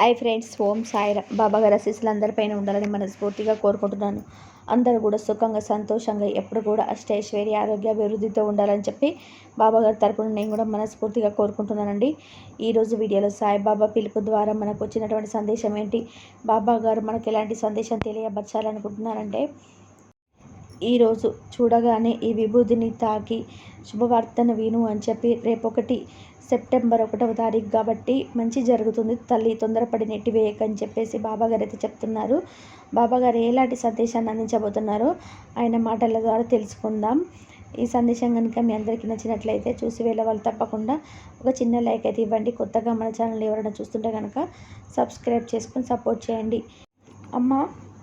Hi friends Om Sai Baba గారి ఆశీస్సులు అందరిపైన ఉండాలని మనస్ఫూర్తిగా కోరుకుంటున్నాను. అందరూ కూడా సుఖంగా సంతోషంగా ఎప్పుడు కూడా అష్టైశ్వర్య ఆరోగ్య అభివృద్ధితో ఉండాలని చెప్పి బాబా గారి తరపున నేను కూడా మనస్ఫూర్తిగా కోరుకుంటున్నానండి. ఈరోజు వీడియోలో సాయిబాబా పిలుపు ద్వారా మనకు వచ్చినటువంటి సందేశం ఏంటి? బాబా గారు మనకు ఎలాంటి సందేశం తెలియపరచాలనుకుంటున్నారంటే ఈరోజు చూడగానే ఈ విభూతిని తాకి శుభవార్తను విను అని చెప్పి రేపొకటి సెప్టెంబర్ ఒకటవ తారీఖు కాబట్టి మంచి జరుగుతుంది తల్లి తొందరపడి నెట్టివేయకని చెప్పేసి బాబాగారు అయితే చెప్తున్నారు. బాబాగారు ఎలాంటి సందేశాన్ని అందించబోతున్నారో ఆయన మాటల ద్వారా తెలుసుకుందాం. ఈ సందేశం కనుక మీ అందరికీ నచ్చినట్లయితే చూసి వెళ్ళవాళ్ళు తప్పకుండా ఒక చిన్న లైక్ అయితే ఇవ్వండి. కొత్తగా మన ఛానల్ ఎవరైనా చూస్తుంటే కనుక సబ్స్క్రైబ్ చేసుకొని సపోర్ట్ చేయండి. అమ్మ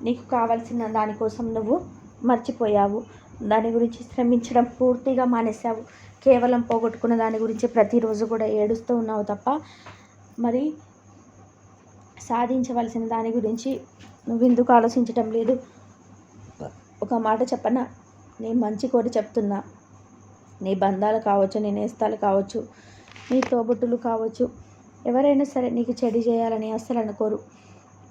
నీకు కావాల్సిన దానికోసం నువ్వు మర్చిపోయావు. దాని గురించి శ్రమించడం పూర్తిగా మానేశావు. కేవలం పోగొట్టుకున్న దాని గురించి ప్రతిరోజు కూడా ఏడుస్తూ ఉన్నావు తప్ప మరి సాధించవలసిన దాని గురించి నువ్వు ఎందుకు ఆలోచించటం లేదు? ఒక మాట చెప్పనా? నీ మంచి కోరి చెప్తున్నా. నీ బంధాలు కావచ్చు నీ నేస్తాలు కావచ్చు నీ తోబుట్టులు కావచ్చు ఎవరైనా సరే నీకు చెడు చేయాలని అస్సలు అనుకోరు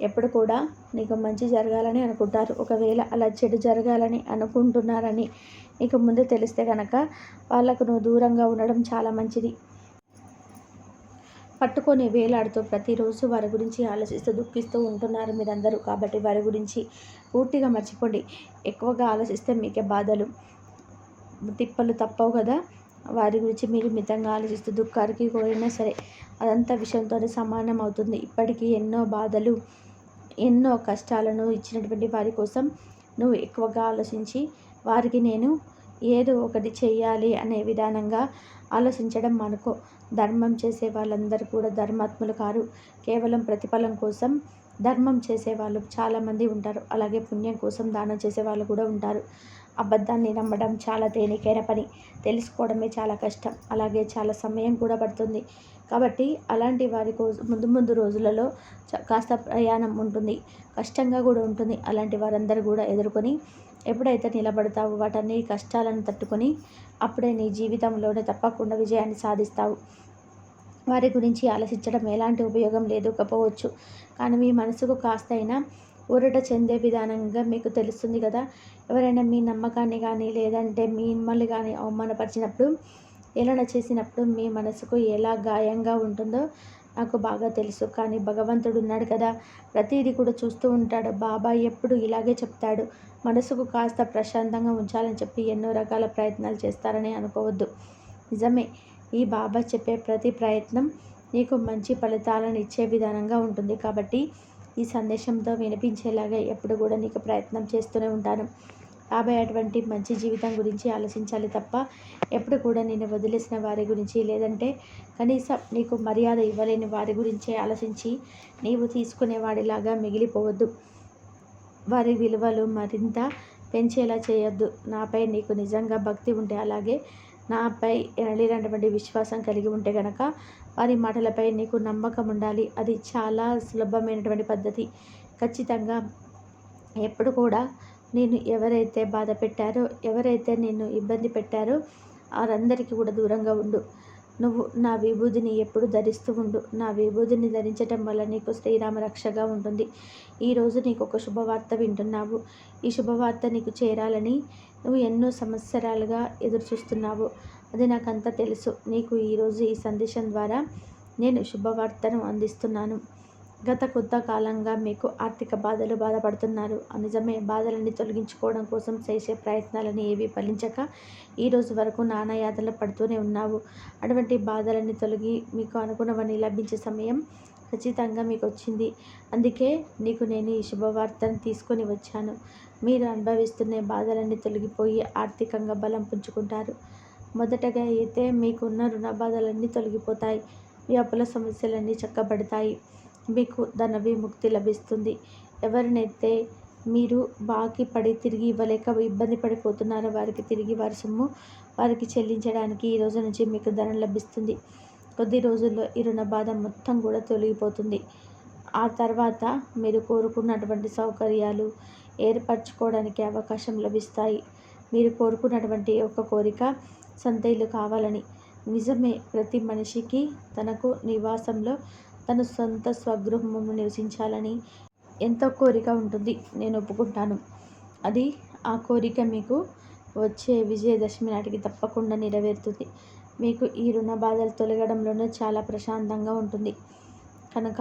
ఎప్పుడు కూడా నీకు మంచి జరగాలని అనుకుంటారు. ఒకవేళ అలా చెడు జరగాలని అనుకుంటున్నారని నీకు ముందే తెలిస్తే కనుక వాళ్ళకు నువ్వు దూరంగా ఉండడం చాలా మంచిది. పట్టుకొని వేలాడుతూ ప్రతిరోజు వారి గురించి ఆలోచిస్తూ దుఃఖిస్తూ ఉంటున్నారు మీరందరూ. కాబట్టి వారి గురించి పూర్తిగా మర్చిపోండి. ఎక్కువగా ఆలోచిస్తే మీకే బాధలు తిప్పలు తప్పవు కదా. వారి గురించి మీరు మితంగా ఆలోచిస్తూ దుఃఖానికి కోరినా సరే అదంతా విషయంతో సమానం అవుతుంది. ఇప్పటికీ ఎన్నో బాధలు ఎన్నో కష్టాలను ఇచ్చినటువంటి వారి కోసం నువ్వు ఎక్కువగా ఆలోచించి వారికి నేను ఏదో ఒకటి చేయాలి అనే విధానంగా ఆలోచించడం మనకు. ధర్మం చేసే వాళ్ళందరూ కూడా ధర్మాత్ములు కారు. కేవలం ప్రతిఫలం కోసం ధర్మం చేసే వాళ్ళు చాలామంది ఉంటారు. అలాగే పుణ్యం కోసం దానం చేసే వాళ్ళు కూడా ఉంటారు. అబద్ధాన్ని నమ్మడం చాలా తేలికైన పని. తెలుసుకోవడమే చాలా కష్టం. అలాగే చాలా సమయం కూడా పడుతుంది. కాబట్టి అలాంటి వారి కోసం ముందు ముందు రోజులలో కాస్త ప్రయాణం ఉంటుంది. కష్టంగా కూడా ఉంటుంది. అలాంటి వారందరూ కూడా ఎదుర్కొని ఎప్పుడైతే నిలబడతావు వాటన్ని కష్టాలను తట్టుకొని అప్పుడే నీ జీవితంలోనే తప్పకుండా విజయాన్ని సాధిస్తావు. వారి గురించి ఆలోచించడం ఎలాంటి ఉపయోగం లేదు కపోవచ్చు కానీ మీ మనసుకు కాస్త ఊరట చెందే విధానంగా మీకు తెలుస్తుంది కదా. ఎవరైనా మీ నమ్మకాన్ని కానీ లేదంటే మీ మిమ్మల్ని కానీ అవమానపరిచినప్పుడు ఏలన చేసినప్పుడు మీ మనసుకు ఎలా గాయంగా ఉంటుందో నాకు బాగా తెలుసు. కానీ భగవంతుడు ఉన్నాడు కదా. ప్రతిదీ కూడా చూస్తూ ఉంటాడు. బాబా ఎప్పుడు ఇలాగే చెప్తాడు. మనసుకు కాస్త ప్రశాంతంగా ఉంచాలని చెప్పి ఎన్నో రకాల ప్రయత్నాలు చేస్తారని అనుకోవద్దు. నిజమే. ఈ బాబా చెప్పే ప్రతి ప్రయత్నం నీకు మంచి ఫలితాలను ఇచ్చే విధానంగా ఉంటుంది. కాబట్టి ఈ సందేశంతో వినిపించేలాగా ఎప్పుడు కూడా నీకు ప్రయత్నం చేస్తూనే ఉంటాను. రాబోయేటువంటి మంచి జీవితం గురించి ఆలోచించాలి తప్ప ఎప్పుడు కూడా నేను వదిలేసిన వారి గురించి లేదంటే కనీసం నీకు మర్యాద ఇవ్వలేని వారి గురించే ఆలోచించి నీవు తీసుకునేవాడిలాగా మిగిలిపోవద్దు. వారి విలువలు మరింత పెంచేలా చేయొద్దు. నాపై నీకు నిజంగా భక్తి ఉంటే అలాగే నాపై ఎనలేనటువంటి విశ్వాసం కలిగి ఉంటే గనక వారి మాటలపై నీకు నమ్మకం ఉండాలి. అది చాలా సులభమైనటువంటి పద్ధతి. ఖచ్చితంగా ఎప్పుడు కూడా నేను ఎవరైతే బాధ పెట్టారో ఎవరైతే నిన్ను ఇబ్బంది పెట్టారో వారందరికీ కూడా దూరంగా ఉండు. నువ్వు నా విభూదిని ఎప్పుడు ధరిస్తూ ఉండు. నా విభూదిని ధరించటం వల్ల నీకు శ్రీరామ రక్షగా ఉంటుంది. ఈరోజు నీకు ఒక శుభవార్త వింటున్నావు. ఈ శుభవార్త నీకు చేరాలని నువ్వు ఎన్నో సంవత్సరాలుగా ఎదురు చూస్తున్నావు అది నాకంతా తెలుసు. నీకు ఈరోజు ఈ సందేశం ద్వారా నేను శుభవార్తను అందిస్తున్నాను. గత కొత్త కాలంగా మీకు ఆర్థిక బాధలు బాధపడుతున్నారు. నిజమే బాధలన్నీ తొలగించుకోవడం కోసం చేసే ప్రయత్నాలని ఏవి ఫలించక ఈరోజు వరకు నానాయాతలు పడుతూనే ఉన్నావు. అటువంటి బాధలన్నీ తొలగి మీకు అనుగుణమని లభించే సమయం ఖచ్చితంగా మీకు వచ్చింది. అందుకే నీకు నేను ఈ శుభవార్తను తీసుకొని వచ్చాను. మీరు అనుభవిస్తున్న బాధలన్నీ తొలగిపోయి ఆర్థికంగా బలం పుంజుకుంటారు. మొదటగా అయితే మీకున్న రుణ బాధలన్నీ తొలగిపోతాయి. మీ అప్పుల సమస్యలన్నీ చక్కబడతాయి. మీకు ధన విముక్తి లభిస్తుంది. ఎవరినైతే మీరు బాకీ పడి తిరిగి ఇవ్వలేక ఇబ్బంది పడిపోతున్నారో వారికి తిరిగి వారి సొమ్ము వారికి చెల్లించడానికి ఈ రోజు నుంచి మీకు ధనం లభిస్తుంది. కొద్ది రోజుల్లో ఈ రుణ బాధ మొత్తం కూడా తొలగిపోతుంది. ఆ తర్వాత మీరు కోరుకున్నటువంటి సౌకర్యాలు ఏర్పరచుకోవడానికి అవకాశం లభిస్తాయి. మీరు కోరుకున్నటువంటి ఒక కోరిక సొంత ఇల్లు కావాలని. నిజమే ప్రతి మనిషికి తనకు నివాసంలో తన సొంత స్వగృహము నివసించాలని ఎంతో కోరిక ఉంటుంది. నేను ఒప్పుకుంటాను. అది ఆ కోరిక మీకు వచ్చే విజయదశమి నాటికి తప్పకుండా నెరవేరుతుంది. మీకు ఈ రుణ బాధలు తొలగడంలోనే చాలా ప్రశాంతంగా ఉంటుంది. కనుక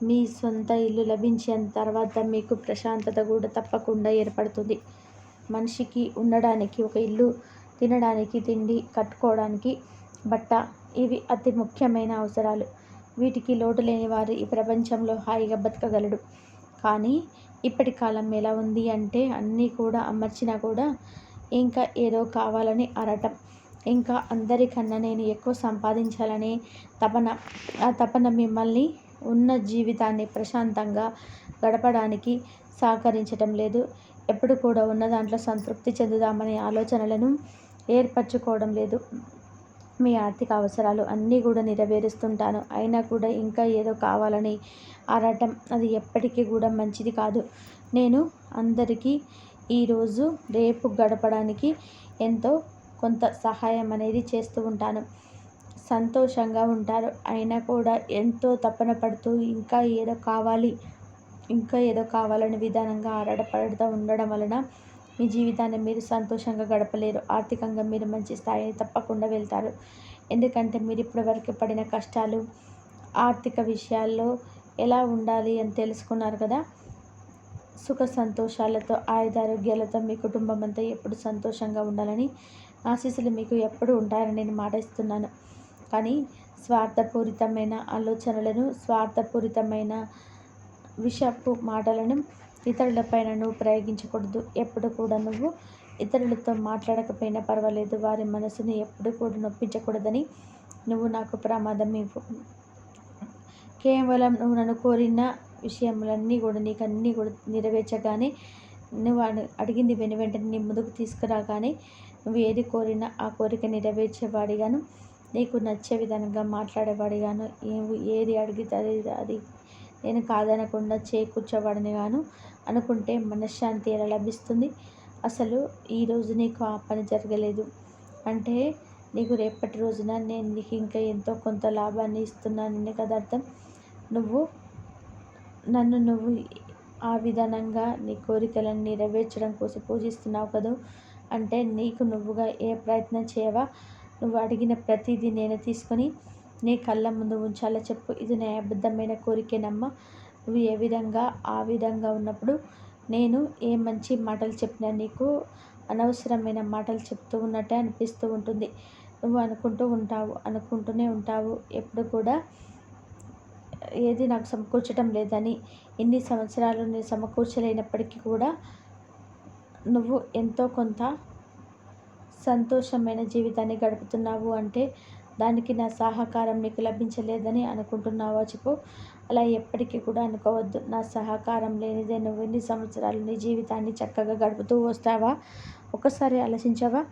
మీ సొంత ఇల్లు లభించిన తర్వాత మీకు ప్రశాంతత కూడా తప్పకుండా ఏర్పడుతుంది. మనిషికి ఉండడానికి ఒక ఇల్లు తినడానికి తిండి కట్టుకోవడానికి బట్ట ఇవి అతి ముఖ్యమైన అవసరాలు. వీటికి లోటు లేని వారు ఈ ప్రపంచంలో హాయిగా బతకగలడు. కానీ ఇప్పటి కాలం ఎలా ఉంది అంటే అన్నీ కూడా అమర్చినా కూడా ఇంకా ఏదో కావాలని అరటం. ఇంకా అందరికన్నా నేను ఎక్కువ సంపాదించాలనే తపన ఆ తపన మిమ్మల్ని ఉన్న జీవితాన్ని ప్రశాంతంగా గడపడానికి సహకరించటం లేదు. ఎప్పుడు కూడా ఉన్న దాంట్లో సంతృప్తి చెందుదామనే ఆలోచనలను ఏర్పరచుకోవడం లేదు. మీ ఆర్థిక అవసరాలు అన్నీ కూడా నెరవేరుస్తుంటాను. అయినా కూడా ఇంకా ఏదో కావాలని ఆరాటం అది ఎప్పటికీ కూడా మంచిది కాదు. నేను అందరికీ ఈరోజు రేపు గడపడానికి ఎంతో కొంత సహాయం అనేది చేస్తూ ఉంటాను. సంతోషంగా ఉంటారు. అయినా కూడా ఎంతో తపన పడుతూ ఇంకా ఏదో కావాలి ఇంకా ఏదో కావాలనే విధానంగా ఆరాటపడుతూ ఉండడం వలన మీ జీవితాన్ని మీరు సంతోషంగా గడపలేరు. ఆర్థికంగా మీరు మంచి స్థాయిని తప్పకుండా వెళ్తారు. ఎందుకంటే మీరు ఇప్పటివరకు పడిన కష్టాలు ఆర్థిక విషయాల్లో ఎలా ఉండాలి అని తెలుసుకున్నారు కదా? సుఖ సంతోషాలతో ఆయుధారోగ్యాలతో మీ కుటుంబం అంతా ఎప్పుడు సంతోషంగా ఉండాలని ఆశీస్సులు మీకు ఎప్పుడు ఉంటారని నేను మాటిస్తున్నాను. కానీ స్వార్థపూరితమైన ఆలోచనలను స్వార్థపూరితమైన విషపు మాటలను ఇతరులపైన నువ్వు ప్రయోగించకూడదు. ఎప్పుడు కూడా నువ్వు ఇతరులతో మాట్లాడకపోయినా పర్వాలేదు. వారి మనసుని ఎప్పుడు కూడా నొప్పించకూడదని నువ్వు నాకు ప్రమాదం ఇవ్వు. కేవలం నువ్వు నన్ను కోరిన విషయములన్నీ కూడా నీకు అన్నీ కూడా నెరవేర్చగానే నువ్వు అడిగింది వెను వెంటనే నీ ముందుకు తీసుకురాగానే నువ్వు ఏది కోరినా ఆ కోరిక నెరవేర్చేవాడిగాను. నీకు నచ్చే విధంగా మాట్లాడేవాడిగాను. ఏది అడిగితే అది అది నేను కాదనకుండా చేకూర్చేవాడిని గాను అనుకుంటే మనశ్శాంతి ఎలా లభిస్తుంది? అసలు ఈరోజు నీకు ఆ పని జరగలేదు. అంటే నీకు రేపటి రోజున నేను నీకు ఇంకా ఎంతో కొంత లాభాన్ని ఇస్తున్నానని కదా అర్థం నువ్వు నన్ను నువ్వు ఆ విధానంగా నీ కోరికలను నెరవేర్చడం కోసం పూజిస్తున్నావు కదా? అంటే నీకు నువ్వుగా ఏ ప్రయత్నం చేయవా? నువ్వు అడిగిన ప్రతిదీ నేను తీసుకొని నీ కళ్ళ ముందు ఉంచాలో చెప్పు. ఇది న్యాయబద్ధమైన కోరికేనమ్మా. నువ్వు ఏ విధంగా ఆ విధంగా ఉన్నప్పుడు నేను ఏ మంచి మాటలు చెప్పినా నీకు అనవసరమైన మాటలు చెప్తూ ఉన్నట్టే అనిపిస్తూ ఉంటుంది. నువ్వు అనుకుంటూ ఉంటావు అనుకుంటూనే ఉంటావు. ఎప్పుడు కూడా ఏది నాకు సమకూర్చడం లేదని ఎన్ని సంవత్సరాలు నేను సమకూర్చలేనప్పటికీ కూడా నువ్వు ఎంతో కొంత సంతోషమైన జీవితాన్ని గడుపుతున్నావు అంటే దానికి నా సహకారం నీకు లభించలేదని అనుకుంటున్నావా చెప్పు. అలా ఎప్పటికీ కూడా అనుకోవద్దు. నా సహకారం లేనిదే నువ్వు ఎన్ని సంవత్సరాలు నీ జీవితాన్ని చక్కగా గడుపుతూ వస్తావా? ఒకసారి ఆలోచించావా?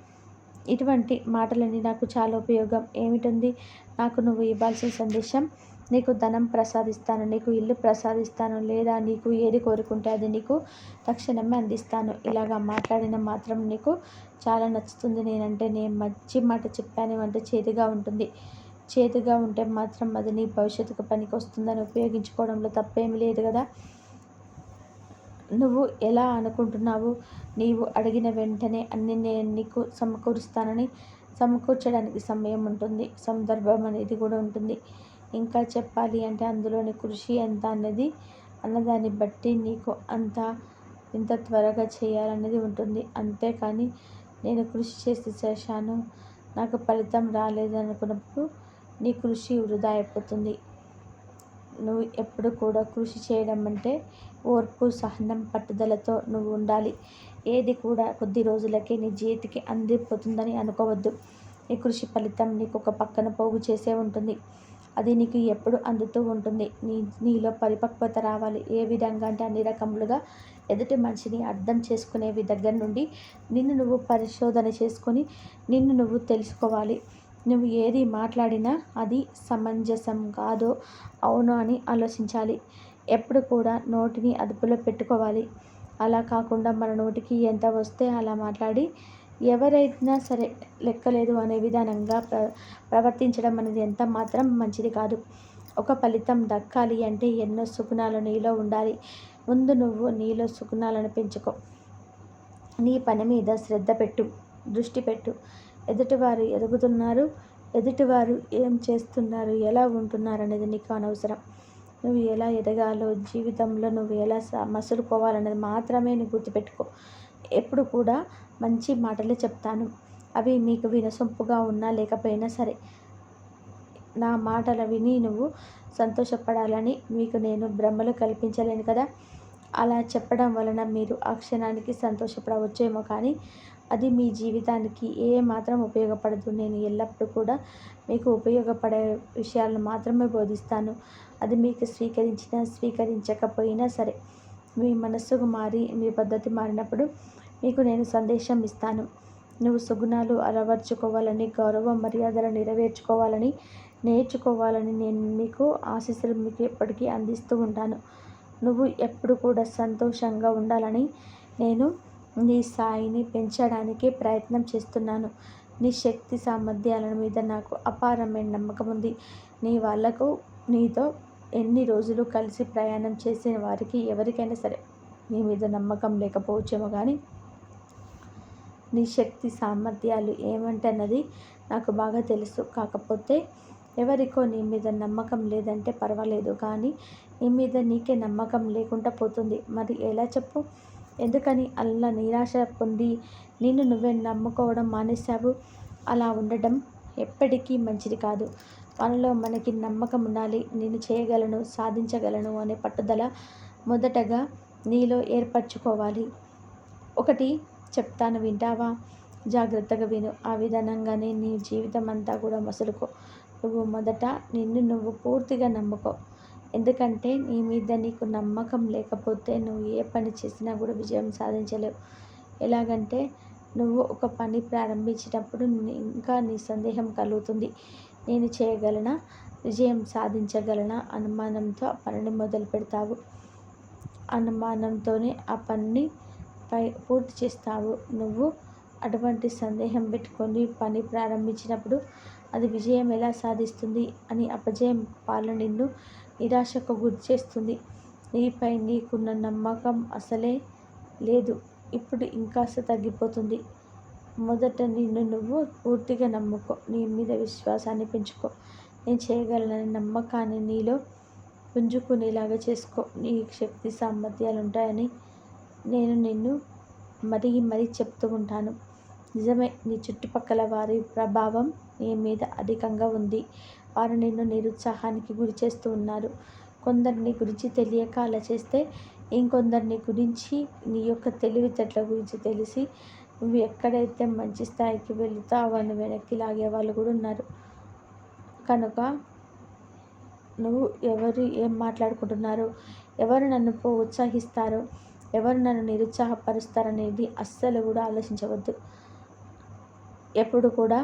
ఇటువంటి మాటలని నాకు చాలా ఉపయోగం. ఏమిటుంది నాకు నువ్వు ఇవ్వాల్సిన సందేశం? నీకు ధనం ప్రసాదిస్తాను నీకు ఇల్లు ప్రసాదిస్తాను లేదా నీకు ఏది కోరుకుంటే అది నీకు తక్షణమే అందిస్తాను. ఇలాగా మాట్లాడిన మాత్రం నీకు చాలా నచ్చుతుంది. నేనంటే నేను మంచి మాట చెప్పాను అంటే చేతిగా ఉంటుంది. చేతిగా ఉంటే మాత్రం అది నీ భవిష్యత్తుకు పనికి వస్తుందని ఉపయోగించుకోవడంలో తప్పేమీ లేదు కదా. నువ్వు ఎలా అనుకుంటున్నావు? నీవు అడిగిన వెంటనే అన్ని నేను నీకు సమకూరుస్తానని సమకూర్చడానికి సమయం ఉంటుంది. సందర్భం అనేది కూడా ఉంటుంది. ఇంకా చెప్పాలి అంటే అందులోని కృషి ఎంత అన్నది అన్నదాన్ని బట్టి నీకు అంత ఇంత త్వరగా చేయాలనేది ఉంటుంది. అంతేకాని నేను కృషి చేసి చేశాను. నాకు ఫలితం రాలేదనుకున్నప్పుడు నీ కృషి వృధా అయిపోతుంది. నువ్వు ఎప్పుడు కూడా కృషి చేయడం అంటే ఓర్పు సహనం పట్టుదలతో నువ్వు ఉండాలి. ఏది కూడా కొద్ది రోజులకే నీ చేతికి అందిపోతుందని అనుకోవద్దు. ఈ కృషి ఫలితం నీకు ఒక పక్కన పోగు చేసే ఉంటుంది. అది నీకు ఎప్పుడు అందుతూ ఉంటుంది. నీ నీలో పరిపక్వత రావాలి. ఏ విధంగా అంటే అన్ని రకములుగా ఎదుటి మనిషిని అర్థం చేసుకునేవి దగ్గర నుండి నిన్ను నువ్వు పరిశోధన చేసుకొని నిన్ను నువ్వు తెలుసుకోవాలి. నువ్వు ఏది మాట్లాడినా అది సమంజసం కాదో అవునో అని ఆలోచించాలి. ఎప్పుడు కూడా నోటిని అదుపులో పెట్టుకోవాలి. అలా కాకుండా మన నోటికి ఎంత వస్తే అలా మాట్లాడి ఎవరైనా సరే లెక్కలేదు అనే విధానంగా ప్ర ప్రవర్తించడం అనేది ఎంత మాత్రం మంచిది కాదు. ఒక ఫలితం దక్కాలి అంటే ఎన్నో సుగుణాలు నీలో ఉండాలి. ముందు నువ్వు నీలో సుగుణాలను పెంచుకో. నీ పని మీద శ్రద్ధ పెట్టు దృష్టి పెట్టు. ఎదుటివారు ఎదుగుతున్నారు ఎదుటివారు ఏం చేస్తున్నారు ఎలా ఉంటున్నారు అనేది నీకు అనవసరం. నువ్వు ఎలా ఎదగాలో జీవితంలో నువ్వు ఎలా మసులుకోవాలనేది మాత్రమే నువ్వు గుర్తుపెట్టుకో. ఎప్పుడు కూడా మంచి మాటలే చెప్తాను. అవి మీకు వినసొంపుగా ఉన్నా లేకపోయినా సరే నా మాటలు విని నువ్వు సంతోషపడాలని మీకు నేను భ్రమలు కల్పించలేను కదా? అలా చెప్పడం వలన మీరు ఆ క్షణానికి సంతోషపడవచ్చేమో కానీ అది మీ జీవితానికి ఏ మాత్రం ఉపయోగపడదు. నేను ఎల్లప్పుడూ కూడా మీకు ఉపయోగపడే విషయాలను మాత్రమే బోధిస్తాను. అది మీకు స్వీకరించినా స్వీకరించకపోయినా సరే మీ మనస్సుకు మారి మీ పద్ధతి మారినప్పుడు మీకు నేను సందేశం ఇస్తాను. నువ్వు సుగుణాలు అలవర్చుకోవాలని గౌరవ మర్యాదలు నెరవేర్చుకోవాలని నేర్చుకోవాలని నేను మీకు ఆశీస్సులు మీకు ఎప్పటికీ అందిస్తూ ఉంటాను. నువ్వు ఎప్పుడు కూడా సంతోషంగా ఉండాలని నేను నీ స్థాయిని పెంచడానికి ప్రయత్నం చేస్తున్నాను. నీ శక్తి సామర్థ్యాల మీద నాకు అపారమైన నమ్మకం ఉంది. నీ వాళ్ళకు నీతో ఎన్ని రోజులు కలిసి ప్రయాణం చేసిన వారికి ఎవరికైనా సరే నీ మీద నమ్మకం లేకపోవచ్చేమో కానీ నీ శక్తి సామర్థ్యాలు ఏమంటన్నది నాకు బాగా తెలుసు. కాకపోతే ఎవరికో నీ మీద నమ్మకం లేదంటే పర్వాలేదు. కానీ నీ మీద నీకే నమ్మకం లేకుండా పోతుంది. మరి ఎలా చెప్పు? ఎందుకని అలా నిరాశ పొంది నిన్ను నువ్వే నమ్ముకోవడం మానేశావు? అలా ఉండడం ఎప్పటికీ మంచిది కాదు. మనలో మనకి నమ్మకం ఉండాలి. నేను చేయగలను సాధించగలను అనే పట్టుదల మొదటగా నీలో ఏర్పరచుకోవాలి. ఒకటి చెప్తాను వింటావా? జాగ్రత్తగా విను. ఆ విధానంగానే నీ జీవితం అంతా కూడా మసులుకో. నువ్వు మొదట నిన్ను నువ్వు పూర్తిగా నమ్ముకో. ఎందుకంటే నీ మీద నీకు నమ్మకం లేకపోతే నువ్వు ఏ పని చేసినా కూడా విజయం సాధించలేవు. ఎలాగంటే నువ్వు ఒక పని ప్రారంభించినప్పుడు ఇంకా నీ సందేహం కలుగుతుంది. నేను చేయగలనా? విజయం సాధించగలనా? అనుమానంతో ఆ పనిని మొదలు పెడతావు అనుమానంతోనే ఆ పనిని పై పూర్తి చేస్తావు. నువ్వు అటువంటి సందేహం పెట్టుకొని పని ప్రారంభించినప్పుడు అది విజయం ఎలా సాధిస్తుంది అని అపజయం పాలన నిన్ను నిరాశకు గురి చేస్తుంది. నీపై నీకున్న నమ్మకం అసలే లేదు. ఇప్పుడు ఇంకాస్త తగ్గిపోతుంది. మొదట నిన్ను నువ్వు పూర్తిగా నమ్ముకో. నీ మీద విశ్వాసాన్ని పెంచుకో. నేను చేయగలనని నమ్మకాన్ని నీలో పుంజుకునేలాగా చేసుకో. నీ శక్తి సామర్థ్యాలు ఉంటాయని నేను నిన్ను మరీ మరీ చెప్తూ ఉంటాను. నిజమే నీ చుట్టుపక్కల వారి ప్రభావం నీ మీద అధికంగా ఉంది. వారు నిన్ను నిరుత్సాహానికి గురి చేస్తూ ఉన్నారు. కొందరిని గురించి తెలియక అలా చేస్తే ఇంకొందరిని గురించి నీ యొక్క తెలివితేటల గురించి తెలిసి నువ్వు ఎక్కడైతే మంచి స్థాయికి వెళుతా వాళ్ళని వెనక్కి లాగే వాళ్ళు కూడా ఉన్నారు. కనుక నువ్వు ఎవరు ఏం మాట్లాడుకుంటున్నారు ఎవరు నన్ను ప్రోత్సహిస్తారో ఎవరు నన్ను నిరుత్సాహపరుస్తారనేది అస్సలు కూడా ఆలోచించవద్దు. ఎప్పుడు కూడా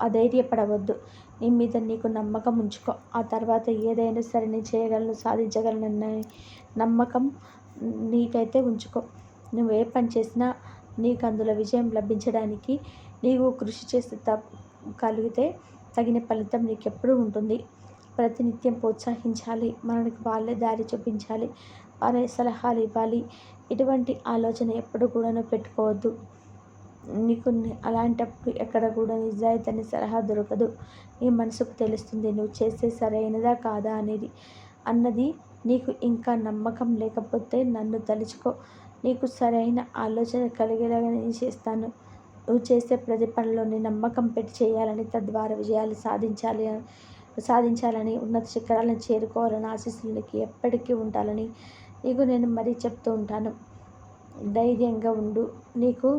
అధైర్యపడవద్దు. నీ మీద నీకు నమ్మకం ఉంచుకో. ఆ తర్వాత ఏదైనా సరే నేను చేయగలను సాధించగలను నమ్మకం నీకైతే ఉంచుకో. నువ్వు ఏ పని చేసినా నీకు అందులో విజయం లభించడానికి నీవు కృషి చేస్తే కలిగితే తగిన ఫలితం నీకు ఎప్పుడూ ఉంటుంది. ప్రతినిత్యం ప్రోత్సహించాలి. మనకి వాళ్ళే దారి చూపించాలి. అనే సలహాలు ఇవ్వాలి. ఇటువంటి ఆలోచన ఎప్పుడు కూడా పెట్టుకోవద్దు. నీకు అలాంటప్పుడు ఎక్కడ కూడా నిజాయితీ అనే సలహా దొరకదు. నీ మనసుకు తెలుస్తుంది నువ్వు చేసే సరైనదా కాదా అనేది. అన్నది నీకు ఇంకా నమ్మకం లేకపోతే నన్ను తలుచుకో. నీకు సరైన ఆలోచన కలిగేలాగా నేను చేస్తాను. నువ్వు చేసే ప్రతి పనిలోని నమ్మకం పెట్టి చేయాలని తద్వారా విజయాలు సాధించాలి సాధించాలని ఉన్నత శిఖరాలను చేరుకోవాలని ఆశీస్సులకి ఎప్పటికీ ఉండాలని నీకు నేను మరీ చెప్తూ ఉంటాను. ధైర్యంగా ఉండు. నీకు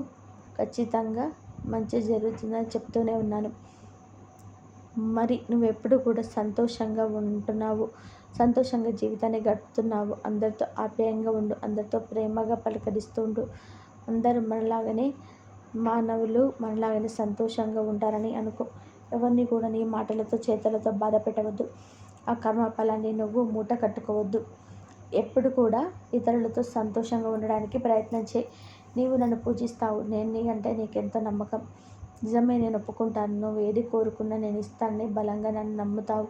ఖచ్చితంగా మంచి జరుగుతుందని చెప్తూనే ఉన్నాను. మరి నువ్వెప్పుడు కూడా సంతోషంగా ఉంటున్నావు. సంతోషంగా జీవితాన్ని గడుపుతున్నావు. అందరితో ఆప్యాయంగా ఉండు. అందరితో ప్రేమగా పలకరిస్తూ ఉండు. అందరూ మనలాగానే మానవులు మనలాగానే సంతోషంగా ఉంటారని అనుకో. ఎవరిని కూడా నీ మాటలతో చేతులతో బాధ పెట్టవద్దు. ఆ కర్మ ఫలాన్ని నువ్వు మూట కట్టుకోవద్దు. ఎప్పుడు కూడా ఇతరులతో సంతోషంగా ఉండడానికి ప్రయత్నం చేయి. నీవు నన్ను పూజిస్తావు. నేను నీ అంటే నీకెంతో నమ్మకం. నిజమే నేను ఒప్పుకుంటాను. నువ్వు ఏది కోరుకున్నా నేను ఇస్తానని బలంగా నన్ను నమ్ముతావు.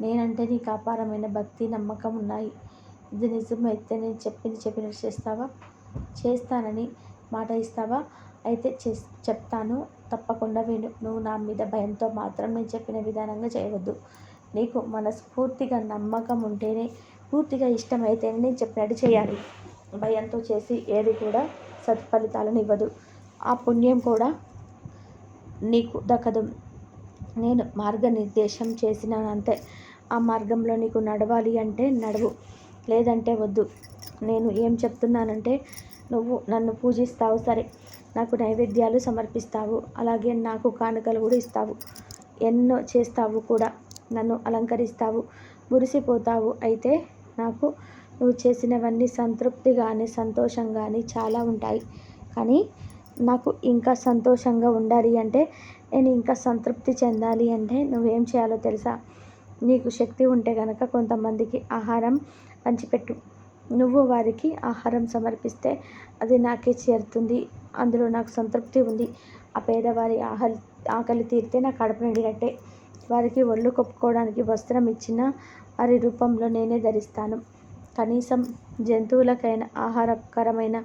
నేనంటే నీకు అపారమైన భక్తి నమ్మకం ఉన్నాయి. ఇది నిజమైతే నేను చెప్పింది చెప్పినట్టు చేస్తావా? చేస్తానని మాట ఇస్తావా? అయితే చే చెప్తాను. తప్పకుండా విను. నువ్వు నా మీద భయంతో మాత్రం నేను చెప్పిన విధానంగా చేయవద్దు. నీకు మనస్ఫూర్తిగా నమ్మకం ఉంటేనే పూర్తిగా ఇష్టమైతేనే నేను చెప్పినట్టు చేయాలి. భయంతో చేసి ఏది కూడా సత్ఫలితాలను ఇవ్వదు. ఆ పుణ్యం కూడా నీకు దక్కదు. నేను మార్గనిర్దేశం చేసినానంతే. ఆ మార్గంలో నీకు నడవాలి అంటే నడువు లేదంటే వద్దు. నేను ఏం చెప్తున్నానంటే నువ్వు నన్ను పూజిస్తావు సరే. నాకు నైవేద్యాలు సమర్పిస్తావు. అలాగే నాకు కానుకలు కూడా ఇస్తావు. ఎన్నో చేస్తావు కూడా. నన్ను అలంకరిస్తావు. మురిసిపోతావు. అయితే నాకు నువ్వు చేసినవన్నీ సంతృప్తి కానీ సంతోషం కానీ చాలా ఉంటాయి. కానీ నాకు ఇంకా సంతోషంగా ఉండాలి అంటే నేను ఇంకా సంతృప్తి చెందాలి అంటే నువ్వేం చేయాలో తెలుసా? నీకు శక్తి ఉంటే కనుక కొంతమందికి ఆహారం పంచిపెట్టు. నువ్వు వారికి ఆహారం సమర్పిస్తే అది నాకే చేరుతుంది. అందులో నాకు సంతృప్తి ఉంది. ఆ పేదవారి ఆహల్ ఆకలి తీరితే నా కడుపు నిండినట్టే. వారికి ఒళ్ళు కొప్పుకోవడానికి వస్త్రం ఇచ్చిన వారి రూపంలో నేనే ధరిస్తాను. కనీసం జంతువులకైనా ఆహారకరమైన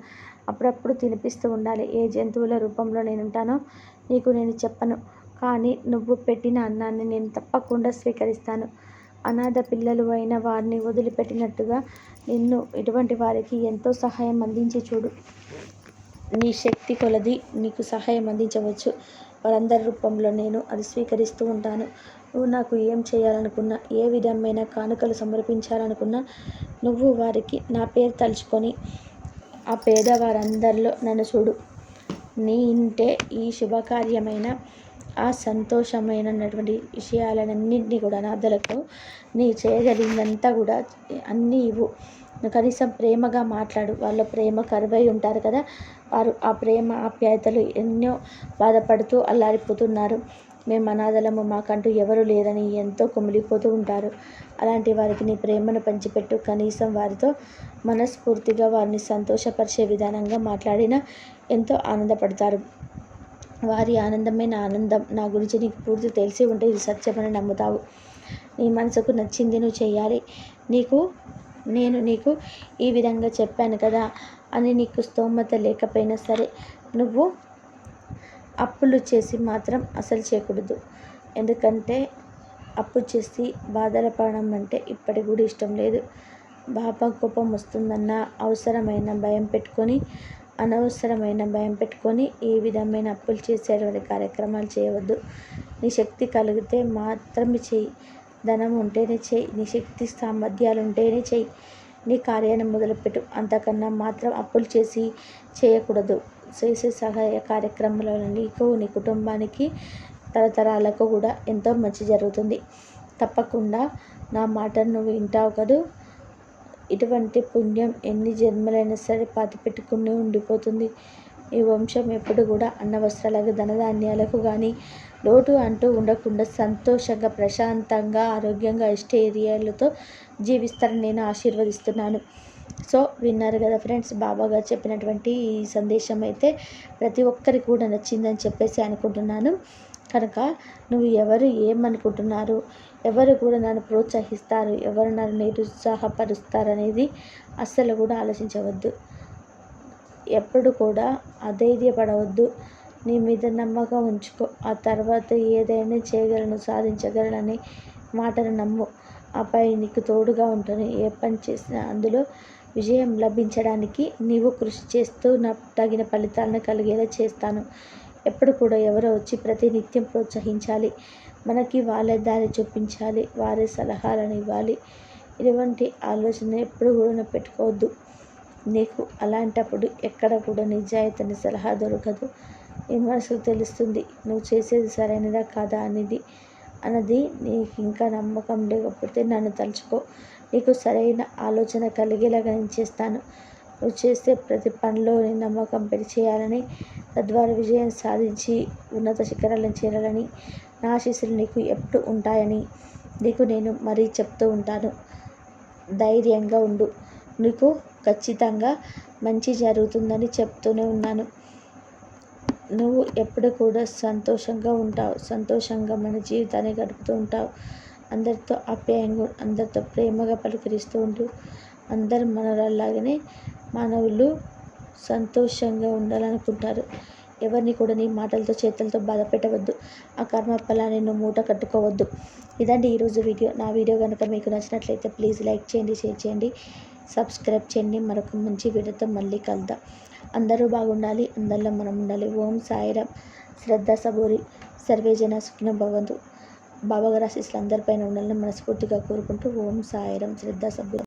అప్పుడప్పుడు తినిపిస్తూ ఉండాలి. ఏ జంతువుల రూపంలో నేను ఉంటానో నీకు నేను చెప్పను. కానీ నువ్వు పెట్టిన అన్నాన్ని నేను తప్పకుండా స్వీకరిస్తాను. అనాథ పిల్లలు అయిన వారిని వదిలిపెట్టినట్టుగా నిన్ను ఇటువంటి వారికి ఎంతో సహాయం అందించి చూడు. నీ శక్తి కొలది నీకు సహాయం అందించవచ్చు. వారందరి రూపంలో నేను అది స్వీకరిస్తూ ఉంటాను. నువ్వు నాకు ఏం చేయాలనుకున్నా ఏ విధమైన కానుకలు సమర్పించాలనుకున్నా నువ్వు వారికి నా పేరు తలుచుకొని ఆ పేదవారందరిలో నన్ను చూడు. నీ ఇంటే ఈ శుభకార్యమైన ఆ సంతోషమైనటువంటి విషయాలన్నింటినీ కూడా అనాథలకు నీ చేయగలిగినంతా కూడా అన్నీ ఇవ్వు. కనీసం ప్రేమగా మాట్లాడు. వాళ్ళ ప్రేమ కరువై ఉంటారు కదా. వారు ఆ ప్రేమ ఆప్యాయతలు ఎన్నో బాధపడుతూ అల్లారిపోతున్నారు. మేము అనాథలము మాకంటూ ఎవరు లేరని ఎంతో కుమిలిపోతూ ఉంటారు. అలాంటి వారికి నీ ప్రేమను పంచిపెట్టు. కనీసం వారితో మనస్ఫూర్తిగా వారిని సంతోషపరిచే విధానంగా మాట్లాడినా ఎంతో ఆనందపడతారు. వారి ఆనందమే నా ఆనందం. నా గురించి నీకు పూర్తి తెలిసి ఉంటే ఇది సత్యమని నమ్ముతావు. నీ మనసుకు నచ్చింది నువ్వు చేయాలి నీకు నేను నీకు ఈ విధంగా చెప్పాను కదా అని నీకు స్తోమత లేకపోయినా సరే నువ్వు అప్పులు చేసి మాత్రం అసలు చేయకూడదు. ఎందుకంటే అప్పు చేసి బాధలు పడడం అంటే ఇప్పటికి కూడా ఇష్టం లేదు. బాబా కోపం వస్తుందన్న అవసరమైన భయం పెట్టుకొని అనవసరమైన భయం పెట్టుకొని ఈ విధమైన అప్పులు చేసేటువంటి కార్యక్రమాలు చేయవద్దు. నీ శక్తి కలిగితే మాత్రమే చెయ్యి ధనం ఉంటేనే చెయ్యి నీ శక్తి సామర్థ్యాలు ఉంటేనే చెయ్యి నీ కార్యాన్ని మొదలుపెట్టు. అంతకన్నా మాత్రం అప్పులు చేసి చేయకూడదు. చేసే సహాయ కార్యక్రమాలలో నీకు నీ కుటుంబానికి తరతరాలకు కూడా ఎంతో మంచి జరుగుతుంది. తప్పకుండా నా మాటను నువ్వు వింటావు కదూ? ఇటువంటి పుణ్యం ఎన్ని జన్మలైనా సరే పాతి పెట్టుకుని ఉండిపోతుంది. ఈ వంశం ఎప్పుడు కూడా అన్న వస్త్రాలకు ధనధాన్యాలకు కానీ లోటు అంటూ ఉండకుండా సంతోషంగా ప్రశాంతంగా ఆరోగ్యంగా ఇష్టేరియాలతో జీవిస్తారని నేను ఆశీర్వదిస్తున్నాను. సో విన్నారు కదా ఫ్రెండ్స్ బాబా గారు చెప్పినటువంటి ఈ సందేశం అయితే ప్రతి ఒక్కరికి కూడా నచ్చిందని చెప్పేసి అనుకుంటున్నాను. కనుక నువ్వు ఎవరు ఏమనుకుంటున్నారు ఎవరు కూడా నన్ను ప్రోత్సహిస్తారు ఎవరు నన్ను నిరుత్సాహపరుస్తారు అనేది అస్సలు కూడా ఆలోచించవద్దు. ఎప్పుడు కూడా అధైర్యపడవద్దు. నీ మీద నమ్మకం ఉంచుకో. ఆ తర్వాత ఏదైనా చేయగలను సాధించగలనని మాటను నమ్ము. ఆపై నీకు తోడుగా ఉంటాను. ఏ పని చేసినా అందులో విజయం లభించడానికి నీవు కృషి చేస్తూ నా తగిన ఫలితాలను కలిగేలా చేస్తాను. ఎప్పుడు కూడా ఎవరో వచ్చి ప్రతినిత్యం ప్రోత్సహించాలి. మనకి వాళ్ళే దారి చూపించాలి. వారే సలహాలను ఇవ్వాలి. ఇటువంటి ఆలోచన ఎప్పుడు కూడా పెట్టుకోవద్దు. నీకు అలాంటప్పుడు ఎక్కడ కూడా నిజాయితీ సలహా దొరకదు. నీ మనసుకు తెలుస్తుంది. నువ్వు చేసేది సరైనదా కాదా అనేది. అన్నది నీకు ఇంకా నమ్మకం లేకపోతే నన్ను తలుచుకో. నీకు సరైన ఆలోచన కలిగేలాగా నేను చేస్తాను. నువ్వు చేసే ప్రతి పనిలో నేను నమ్మకం పెట్టి చేయాలని తద్వారా విజయం సాధించి ఉన్నత శిఖరాలను చేరాలని నా ఆశీస్సులు నీకు ఎప్పుడు ఉంటాయని నీకు నేను మరీ చెప్తూ ఉంటాను. ధైర్యంగా ఉండు. నీకు ఖచ్చితంగా మంచి జరుగుతుందని చెప్తూనే ఉన్నాను. నువ్వు ఎప్పుడు కూడా సంతోషంగా ఉంటావు. సంతోషంగా మన జీవితాన్ని గడుపుతూ ఉంటావు. అందరితో ఆప్యాయంగా అందరితో ప్రేమగా పలకరిస్తూ ఉంటూ అందరు మనలాగానే మానవులు సంతోషంగా ఉండాలనుకుంటారు. ఎవరిని కూడా నీ మాటలతో చేతులతో బాధ పెట్టవద్దు. ఆ కర్మ ఫలాన్ని నువ్వు మూట కట్టుకోవద్దు. ఇదండి ఈరోజు వీడియో. నా వీడియో కనుక మీకు నచ్చినట్లయితే ప్లీజ్ లైక్ చేయండి షేర్ చేయండి. సబ్స్క్రైబ్ చేయండి. మరొక మంచి వీడియోతో మళ్ళీ కలుద్దాం. అందరూ బాగుండాలి అందరిలో మనం ఉండాలి. ఓం సాయిరామ్. శ్రద్ధ సబూరి. సర్వేజన సుఖిన భవంతు. బాబాగారు ఆశీస్సులు అందరిపైన ఉండాలని మనస్ఫూర్తిగా కోరుకుంటూ ఓం సాయిరామ్. శ్రద్ధ సబూరి.